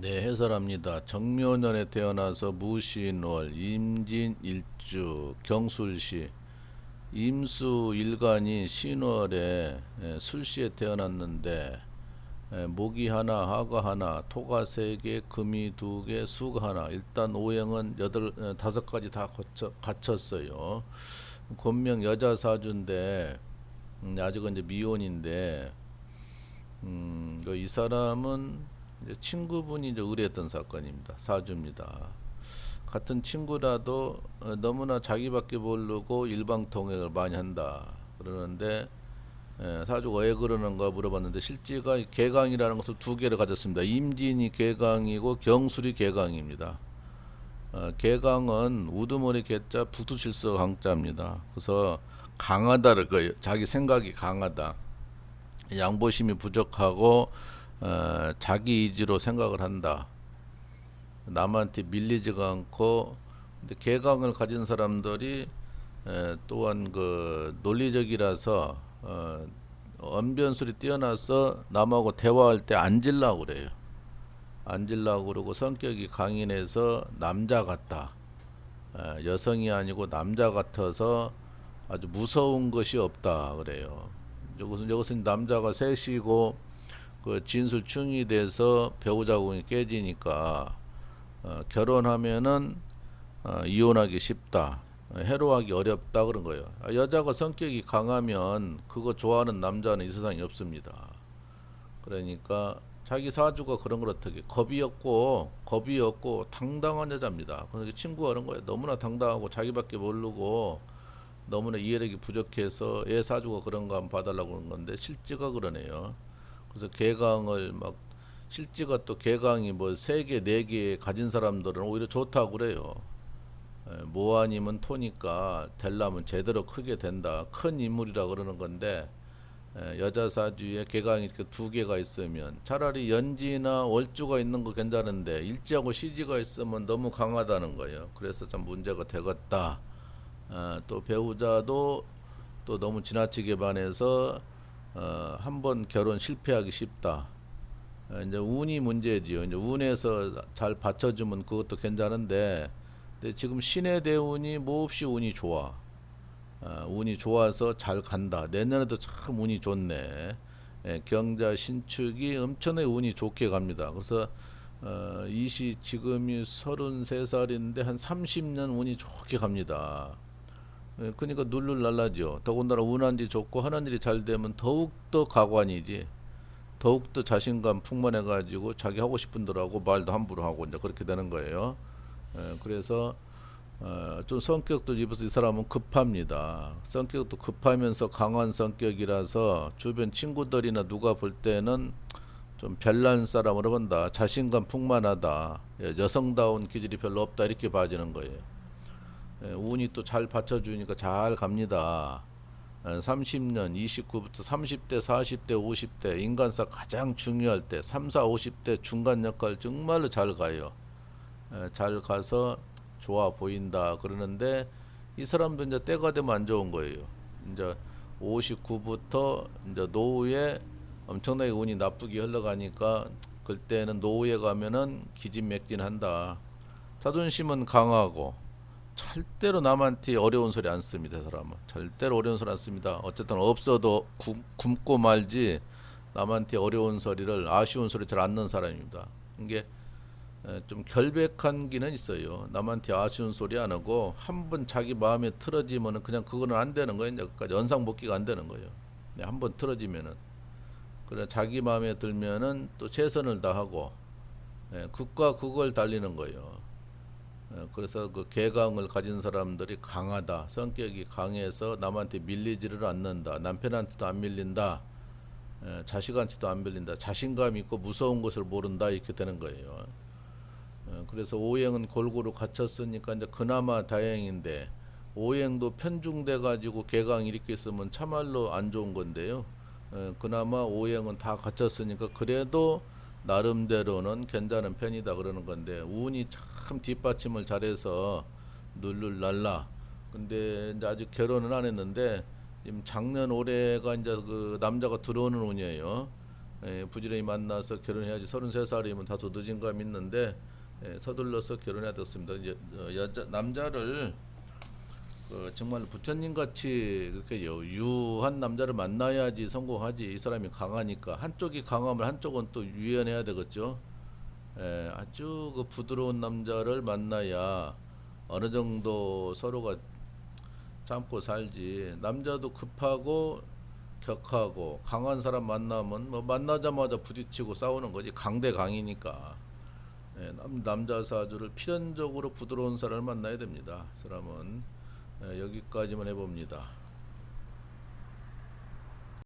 네, 해설합니다. 정묘년에 태어나서 무신월, 임진 일주, 경술시, 임수 일간이 신월에 에, 술시에 태어났는데 에, 목이 하나, 하가 하나, 토가 세 개, 금이 두 개, 수가 하나. 일단 오행은 여덟 에, 다섯 가지 다 거쳐, 갖췄어요. 본명 여자 사주인데 음, 아직은 이제 미혼인데 음, 그이 사람은 이제 친구분이 이제 의뢰했던 사건입니다. 사주입니다. 같은 친구라도 어, 너무나 자기밖에 모르고 일방통행을 많이 한다. 그러는데 에, 사주가 왜 그러는가 물어봤는데 실제가 개강이라는 것을 두 개를 가졌습니다. 임진이 개강이고 경술이 개강입니다. 어, 개강은 우두머리 개자 북두칠서 강자입니다. 그래서 강하다를 거예요. 자기 생각이 강하다. 양보심이 부족하고 어, 자기 의지로 생각을 한다. 남한테 밀리지가 않고 근데 개강을 가진 사람들이 에, 또한 그 논리적이라서 어, 언변술이 뛰어나서 남하고 대화할 때 앉으려고 그래요. 앉으려고 그러고 성격이 강인해서 남자 같다. 에, 여성이 아니고 남자 같아서 아주 무서운 것이 없다 그래요. 이것은 이것은 남자가 셋이고 그 진술충이 돼서 배우 자궁이 깨지니까 어, 결혼하면은 어, 이혼하기 쉽다. 어, 해로하기 어렵다 그런 거예요. 아, 여자가 성격이 강하면 그거 좋아하는 남자는 이 세상에 없습니다. 그러니까 자기 사주가 그런 걸 어떻게 겁이 없고 겁이 없고 당당한 여자입니다. 그러니까 친구가 그런 거예요. 너무나 당당하고 자기밖에 모르고 너무나 이해력이 부족해서 얘 사주가 그런가 한번 봐달라고 그런 건데 실제가 그러네요. 그래서 개강을 막 실제가 또 개강이 뭐 세 개, 네 개 가진 사람들은 오히려 좋다고 그래요. 에, 모아님은 토니까 될라면 제대로 크게 된다. 큰 인물이라 그러는 건데 에, 여자 사주에 개강이 이렇게 두 개가 있으면 차라리 연지나 월주가 있는 거 괜찮은데 일지하고 시지가 있으면 너무 강하다는 거예요. 그래서 좀 문제가 되겠다. 어, 또 배우자도 또 너무 지나치게 반해서 어, 한번 결혼 실패하기 쉽다. 어, 이제 운이 문제지요. 이제 운에서 잘 받쳐주면 그것도 괜찮은데, 근데 지금 신의 대운이 몹시 운이 좋아. 어, 운이 좋아서 잘 간다. 내년에도 참 운이 좋네. 예, 경자 신축이 엄청나게 운이 좋게 갑니다. 그래서 어, 이시 지금이 33살인데 한 30년 운이 좋게 갑니다. 예, 그러니까 눌눌 날라죠. 더군다나 운한지 좋고 하는 일이 잘 되면 더욱 더 가관이지. 더욱 더 자신감 풍만해 가지고 자기 하고 싶은 대로 하고 말도 함부로 하고 이제 그렇게 되는 거예요. 예, 그래서 어, 좀 성격도 입어서 이 사람은 급합니다. 성격도 급하면서 강한 성격이라서 주변 친구들이나 누가 볼 때는 좀 별난 사람으로 본다. 자신감 풍만하다. 예, 여성다운 기질이 별로 없다 이렇게 봐지는 거예요. 예, 운이 또 잘 받쳐주니까 잘 갑니다. 예, 30년, 29부터 30대, 40대, 50대 인간사 가장 중요할 때 3, 4, 50대 중간 역할 정말로 잘 가요. 예, 잘 가서 좋아 보인다 그러는데 이 사람도 이제 때가 되면 안 좋은 거예요. 이제 59부터 이제 노후에 엄청나게 운이 나쁘게 흘러가니까 그때는 노후에 가면은 기진맥진한다. 자존심은 강하고 절대로 남한테 어려운 소리 안 씁니다. 사람은 절대로 어려운 소리 안 씁니다. 어쨌든 없어도 굶, 굶고 말지 남한테 어려운 소리를 아쉬운 소리 잘 안 넣는 사람입니다. 이게 에, 좀 결백한 기는 있어요. 남한테 아쉬운 소리 안 하고 한 번 자기 마음에 틀어지면은 그냥 그거는 안 되는 거예요. 끝까지 연상 복귀가 안 되는 거예요. 네, 한번 틀어지면은 그래 자기 마음에 들면은 또 최선을 다하고 예, 극과 극을 달리는 거예요. 예, 그래서 그 개강을 가진 사람들이 강하다. 성격이 강해서 남한테 밀리지를 않는다. 남편한테도 안 밀린다. 예, 자식한테도 안 밀린다. 자신감 있고 무서운 것을 모른다. 이렇게 되는 거예요. 예, 그래서 오행은 골고루 갖췄으니까 이제 그나마 다행인데 오행도 편중돼 가지고 개강 이렇게 있으면 참말로 안 좋은 건데요. 예, 그나마 오행은 다 갖췄으니까 그래도 나름대로는 괜찮은 편이다 그러는 건데 운이 참 뒷받침을 잘해서 눌눌 날라. 근데 이제 아직 결혼은 안 했는데 지금 작년 올해가 이제 그 남자가 들어오는 운이에요. 예, 부지런히 만나서 결혼해야지 33살이면 다소 늦은 감이 있는데 예, 서둘러서 결혼해야 됐습니다. 이제 어, 여자 남자를 그 정말 부처님 같이 그렇게 여유한 남자를 만나야지 성공하지 이 사람이 강하니까 한쪽이 강하면 한쪽은 또 유연해야 되겠죠. 예, 아주 그 부드러운 남자를 만나야 어느 정도 서로가 참고 살지. 남자도 급하고 격하고 강한 사람 만나면 뭐 만나자마자 부딪히고 싸우는 거지 강대 강이니까. 예, 남, 남자 사주를 필연적으로 부드러운 사람을 만나야 됩니다. 이 사람은 예, 여기까지만 해봅니다.